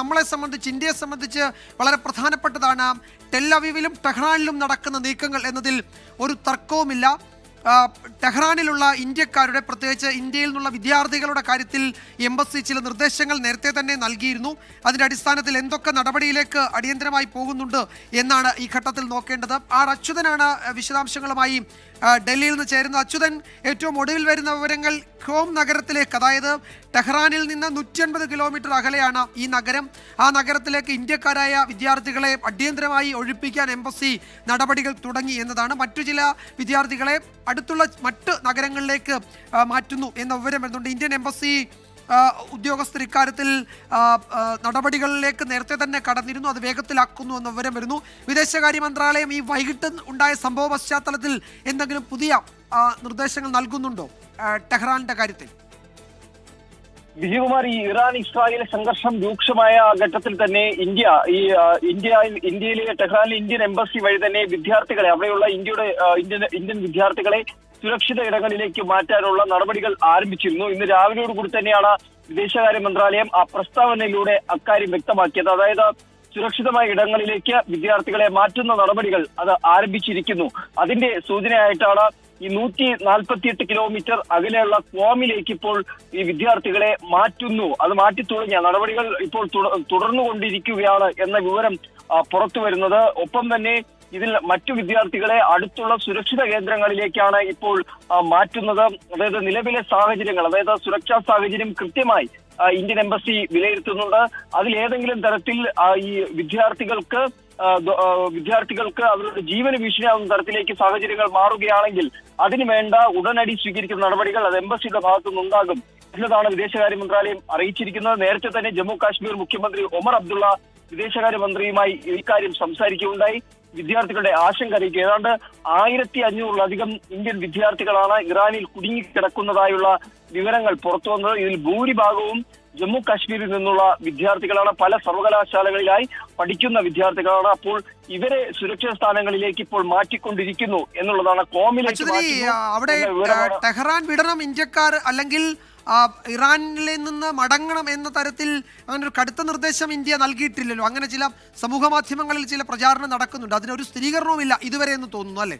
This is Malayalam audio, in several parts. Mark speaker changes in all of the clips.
Speaker 1: നമ്മളെ സംബന്ധിച്ച് ഇന്ത്യയെ സംബന്ധിച്ച് വളരെ പ്രധാനപ്പെട്ടതാണ് ടെല്ലവീവിലും ടെഹ്റാനിലും നടക്കുന്ന നീക്കങ്ങൾ എന്നതിൽ ഒരു തർക്കവുമില്ല. ടെഹ്റാനിലുള്ള ഇന്ത്യക്കാരുടെ പ്രത്യേകിച്ച് ഇന്ത്യയിൽ നിന്നുള്ള വിദ്യാർത്ഥികളുടെ കാര്യത്തിൽ എംബസി ചില നിർദ്ദേശങ്ങൾ നേരത്തെ തന്നെ നൽകിയിരുന്നു. അതിന്റെ അടിസ്ഥാനത്തിൽ എന്തൊക്കെ നടപടിയിലേക്ക് അടിയന്തരമായി പോകുന്നുണ്ട് എന്നാണ് ഈ ഘട്ടത്തിൽ നോക്കേണ്ടത്. ആർ അച്യുതനാണ് വിശദാംശങ്ങളുമായി ഡൽഹിയിൽ നിന്ന് ചേരുന്ന അച്യുതൻ. ഏറ്റവും ഒടുവിൽ വരുന്ന വിവരങ്ങൾ ഖോം നഗരത്തിലേക്ക് അതായത് ടെഹ്റാനിൽ നിന്ന് നൂറ്റി അൻപത് കിലോമീറ്റർ അകലെയാണ് ഈ നഗരം. ആ നഗരത്തിലേക്ക് ഇന്ത്യക്കാരായ വിദ്യാർത്ഥികളെ അടിയന്തരമായി ഒഴിപ്പിക്കാൻ എംബസി നടപടികൾ തുടങ്ങി എന്നതാണ്. മറ്റു ചില വിദ്യാർത്ഥികളെ അടുത്തുള്ള മറ്റ് നഗരങ്ങളിലേക്ക് മാറ്റുന്നു എന്ന വിവരം വരുന്നുണ്ട്. ഇന്ത്യൻ എംബസി ഉദ്യോഗസ്ഥർ ഇക്കാര്യത്തിൽ നടപടികളിലേക്ക് നേരത്തെ തന്നെ കടന്നിരുന്നു. അത് വേഗത്തിലാക്കുന്നു എന്ന വിവരം വരുന്നു. വിദേശകാര്യ മന്ത്രാലയം ഈ വൈകിട്ട് ഉണ്ടായ സംഭവ പശ്ചാത്തലത്തിൽ എന്തെങ്കിലും പുതിയ നിർദ്ദേശങ്ങൾ നൽകുന്നുണ്ടോ? ആ, ടെഹ്റാനിന്റെ കാര്യത്തിൽ.
Speaker 2: വിജയകുമാർ ഈ ഇറാൻ ഇസ്രായേൽ സംഘർഷം രൂക്ഷമായ ഘട്ടത്തിൽ തന്നെ ഇന്ത്യ ഈ ഇന്ത്യ ഇന്ത്യയിലെ ടെഹ്റാനിലെ ഇന്ത്യൻ എംബസി വഴി തന്നെ വിദ്യാർത്ഥികളെ അവിടെയുള്ള ഇന്ത്യയുടെ ഇന്ത്യൻ ഇന്ത്യൻ വിദ്യാർത്ഥികളെ സുരക്ഷിത ഇടങ്ങളിലേക്ക് മാറ്റാനുള്ള നടപടികൾ ആരംഭിച്ചിരുന്നു. ഇന്ന് രാവിലെയോടുകൂടി തന്നെയാണ് വിദേശകാര്യ മന്ത്രാലയം ആ പ്രസ്താവനയിലൂടെ അക്കാര്യം വ്യക്തമാക്കിയത്. അതായത് സുരക്ഷിതമായ ഇടങ്ങളിലേക്ക് വിദ്യാർത്ഥികളെ മാറ്റുന്ന നടപടികൾ അത് ആരംഭിച്ചിരിക്കുന്നു. അതിന്റെ സൂചനയായിട്ടാണ് ഈ നൂറ്റി നാൽപ്പത്തിയെട്ട് കിലോമീറ്റർ അകലെയുള്ള ക്വാമിലേക്ക് ഇപ്പോൾ ഈ വിദ്യാർത്ഥികളെ മാറ്റുന്നു. അത് മാറ്റി തുടങ്ങിയ നടപടികൾ ഇപ്പോൾ തുട- തുടർന്നുകൊണ്ടിരിക്കുകയാണ് എന്ന വിവരം പുറത്തു വരുന്നത്. ഒപ്പം തന്നെ ഇതിൽ മറ്റു വിദ്യാർത്ഥികളെ അടുത്തുള്ള സുരക്ഷിത കേന്ദ്രങ്ങളിലേക്കാണ് ഇപ്പോൾ മാറ്റുന്നത്. അതായത് നിലവിലെ സാഹചര്യങ്ങൾ അതായത് സുരക്ഷാ സാഹചര്യം കൃത്യമായി ഇന്ത്യൻ എംബസി വിലയിരുത്തുന്നുണ്ട്. അതിൽ ഏതെങ്കിലും തരത്തിൽ ഈ വിദ്യാർത്ഥികൾക്ക് വിദ്യാർത്ഥികൾക്ക് അവരുടെ ജീവന് ഭീഷണിയാവുന്ന തരത്തിലേക്ക് സാഹചര്യങ്ങൾ മാറുകയാണെങ്കിൽ അതിന് വേണ്ട ഉടനടി സ്വീകരിക്കുന്ന നടപടികൾ അത് എംബസിയുടെ ഭാഗത്തു എന്നതാണ് വിദേശകാര്യ മന്ത്രാലയം അറിയിച്ചിരിക്കുന്നത്. നേരത്തെ തന്നെ ജമ്മു കാശ്മീർ മുഖ്യമന്ത്രി ഒമർ അബ്ദുള്ള വിദേശകാര്യ മന്ത്രിയുമായി ഇക്കാര്യം സംസാരിക്കുകയുണ്ടായി. വിദ്യാർത്ഥികളുടെ ആശങ്ക അറിയിക്കുക ഏതാണ്ട് ആയിരത്തി അഞ്ഞൂറിലധികം ഇന്ത്യൻ വിദ്യാർത്ഥികളാണ് ഇറാനിൽ കുടുങ്ങിക്കിടക്കുന്നതായുള്ള വിവരങ്ങൾ പുറത്തു വന്നത് ഇതിൽ ഭൂരിഭാഗവും ജമ്മു കാശ്മീരിൽ നിന്നുള്ള വിദ്യാർത്ഥികളാണ് പല സർവകലാശാലകളിലായി പഠിക്കുന്ന വിദ്യാർത്ഥികളാണ് അപ്പോൾ ഇവരെ സുരക്ഷിത സ്ഥാനങ്ങളിലേക്ക് ഇപ്പോൾ മാറ്റിക്കൊണ്ടിരിക്കുന്നു എന്നുള്ളതാണ് കോമിലേക്ക്
Speaker 1: അവിടെ ടെഹ്റാൻ വിടണം ഇന്ത്യക്കാർ അല്ലെങ്കിൽ ഇറാനിൽ നിന്ന് മടങ്ങണം എന്ന തരത്തിൽ അങ്ങനെ ഒരു കടുത്ത നിർദ്ദേശം ഇന്ത്യ നൽകിയിട്ടില്ലല്ലോ. അങ്ങനെ ചില സമൂഹ മാധ്യമങ്ങളിൽ ചില പ്രചാരണം നടക്കുന്നുണ്ട്. അതിനൊരു സ്ഥിരീകരണവുമില്ല ഇതുവരെ എന്ന് തോന്നുന്നു അല്ലേ?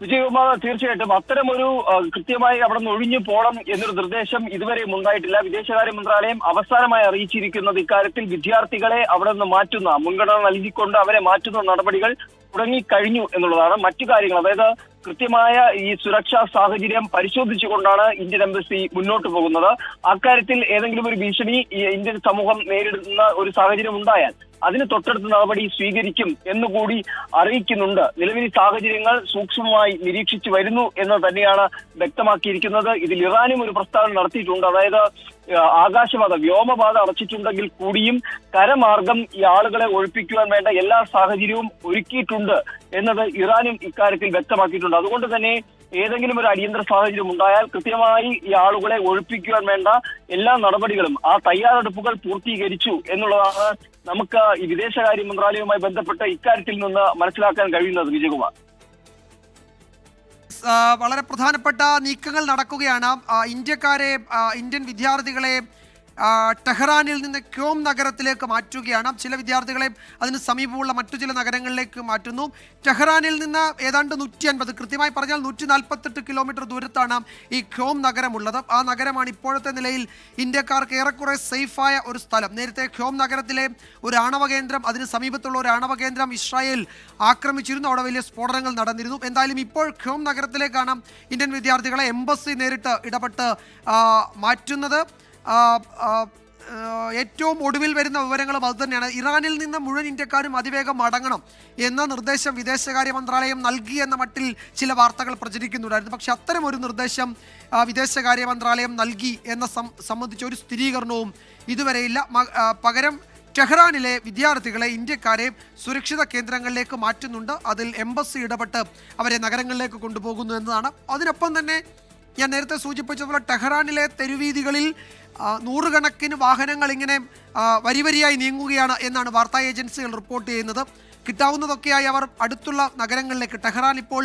Speaker 2: വിജയകുമാർ തീർച്ചയായിട്ടും അത്തരമൊരു കൃത്യമായി അവിടെ നിന്ന് ഒഴിഞ്ഞു പോകണം എന്നൊരു നിർദ്ദേശം ഇതുവരെയും ഉണ്ടായിട്ടില്ല. വിദേശകാര്യ മന്ത്രാലയം അവസാനമായി അറിയിച്ചിരിക്കുന്നത് ഇക്കാര്യത്തിൽ വിദ്യാർത്ഥികളെ അവിടെ നിന്ന് മാറ്റുന്ന മുൻഗണന നൽകിക്കൊണ്ട് അവരെ മാറ്റുന്ന നടപടികൾ തുടങ്ങിക്കഴിഞ്ഞു എന്നുള്ളതാണ് മറ്റു കാര്യങ്ങൾ. അതായത് കൃത്യമായ ഈ സുരക്ഷാ സാഹചര്യം പരിശോധിച്ചുകൊണ്ടാണ് ഇന്ത്യൻ എംബസി മുന്നോട്ട് പോകുന്നത്. അക്കാര്യത്തിൽ ഏതെങ്കിലും ഒരു ഭീഷണി ഇന്ത്യൻ സമൂഹം നേരിടുന്ന ഒരു സാഹചര്യം ഉണ്ടായാൽ അതിന് തൊട്ടടുത്ത നടപടി സ്വീകരിക്കും എന്നുകൂടി അറിയിക്കുന്നുണ്ട്. നിലവിൽ സാഹചര്യങ്ങൾ സൂക്ഷ്മമായി നിരീക്ഷിച്ചു വരുന്നു എന്ന് തന്നെയാണ് വ്യക്തമാക്കിയിരിക്കുന്നത്. ഇതിൽ ഇറാനും ഒരു പ്രസ്താവന നടത്തിയിട്ടുണ്ട്. അതായത് ആകാശപാത വ്യോമപാത അടച്ചിട്ടുണ്ടെങ്കിൽ കൂടിയും കരമാർഗം ഈ ആളുകളെ ഒഴിപ്പിക്കുവാൻ വേണ്ട എല്ലാ സാഹചര്യവും ഒരുക്കിയിട്ടുണ്ട് എന്നത് ഇറാനും ഇക്കാര്യത്തിൽ വ്യക്തമാക്കിയിട്ടുണ്ട്. അതുകൊണ്ട് തന്നെ ഏതെങ്കിലും ഒരു അടിയന്തര സാഹചര്യം ഉണ്ടായാൽ കൃത്യമായി ഈ ആളുകളെ ഒഴിപ്പിക്കുവാൻ വേണ്ട എല്ലാ നടപടികളും ആ തയ്യാറെടുപ്പുകൾ പൂർത്തീകരിച്ചു എന്നുള്ളതാണ് നമുക്ക് ഈ വിദേശകാര്യ മന്ത്രാലയവുമായി ബന്ധപ്പെട്ട് ഇക്കാര്യത്തിൽ നിന്ന് മനസ്സിലാക്കാൻ കഴിയുന്നത് വിജയകുമാർ.
Speaker 1: വളരെ പ്രധാനപ്പെട്ട നീക്കങ്ങൾ നടക്കുകയാണ്. ഇന്ത്യക്കാരെ ഇന്ത്യൻ വിദ്യാർത്ഥികളെ ടെഹ്റാനിൽ നിന്ന് ക്യോം നഗരത്തിലേക്ക് മാറ്റുകയാണ്. ചില വിദ്യാർത്ഥികളെ അതിന് സമീപമുള്ള മറ്റു ചില നഗരങ്ങളിലേക്ക് മാറ്റുന്നു. ടെഹ്റാനിൽ നിന്ന് ഏതാണ്ട് നൂറ്റി അൻപത് കൃത്യമായി പറഞ്ഞാൽ നൂറ്റി നാൽപ്പത്തെട്ട് കിലോമീറ്റർ ദൂരത്താണ് ഈ ക്യോം നഗരമുള്ളത്. ആ നഗരമാണ് ഇപ്പോഴത്തെ നിലയിൽ ഇന്ത്യക്കാർക്ക് ഏറെക്കുറെ സേഫായ ഒരു സ്ഥലം. നേരത്തെ ക്യോം നഗരത്തിലെ ഒരു ആണവ കേന്ദ്രം അതിന് സമീപത്തുള്ള ഒരു ആണവ കേന്ദ്രം ഇസ്രായേൽ ആക്രമിച്ചിരുന്നു. അവിടെ വലിയ സ്ഫോടനങ്ങൾ നടന്നിരുന്നു. എന്തായാലും ഇപ്പോൾ ക്യോം നഗരത്തിലേക്കാണ് ഇന്ത്യൻ വിദ്യാർത്ഥികളെ എംബസി നേരിട്ട് ഇടപെട്ട് മാറ്റുന്നത്. ഏറ്റവും ഒടുവിൽ വരുന്ന വിവരങ്ങളും അതുതന്നെയാണ് ഇറാനിൽ നിന്ന് മുഴുവൻ ഇന്ത്യക്കാരും അതിവേഗം മടങ്ങണം എന്ന നിർദ്ദേശം വിദേശകാര്യ മന്ത്രാലയം നൽകി എന്ന മട്ടിൽ ചില വാർത്തകൾ പ്രചരിക്കുന്നുണ്ടായിരുന്നു. പക്ഷെ അത്തരം ഒരു നിർദ്ദേശം വിദേശകാര്യ മന്ത്രാലയം നൽകി എന്ന സംബന്ധിച്ച ഒരു സ്ഥിരീകരണവും ഇതുവരെയില്ല പകരം ടെഹ്റാനിലെ വിദ്യാർത്ഥികളെ ഇന്ത്യക്കാരെ സുരക്ഷിത കേന്ദ്രങ്ങളിലേക്ക് മാറ്റുന്നുണ്ട്. അതിൽ എംബസി ഇടപെട്ട് അവരെ നഗരങ്ങളിലേക്ക് കൊണ്ടുപോകുന്നു എന്നതാണ്. അതിനൊപ്പം തന്നെ ഞാൻ നേരത്തെ സൂചിപ്പിച്ചതുപോലെ ടെഹ്റാനിലെ തെരുവീതികളിൽ നൂറുകണക്കിന് വാഹനങ്ങൾ ഇങ്ങനെ വരിവരിയായി വരി വരിയായി നീങ്ങുകയാണ് എന്നാണ് വാർത്താ ഏജൻസികൾ റിപ്പോർട്ട് ചെയ്യുന്നത്. കിട്ടാവുന്നതൊക്കെയായി അവർ അടുത്തുള്ള നഗരങ്ങളിലേക്ക് ടെഹ്റാൻ ഇപ്പോൾ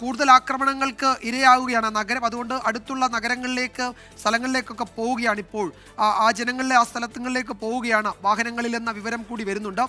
Speaker 1: കൂടുതൽ ആക്രമണങ്ങൾക്ക് ഇരയാവുകയാണ് നഗരം. അതുകൊണ്ട് അടുത്തുള്ള നഗരങ്ങളിലേക്ക് സ്ഥലങ്ങളിലേക്കൊക്കെ പോവുകയാണ് ഇപ്പോൾ. ആ ജനങ്ങളിലെ ആ സ്ഥലങ്ങളിലേക്ക് പോവുകയാണ്. വാഹനങ്ങളിൽ എന്ന വിവരം കൂടി വരുന്നുണ്ട്.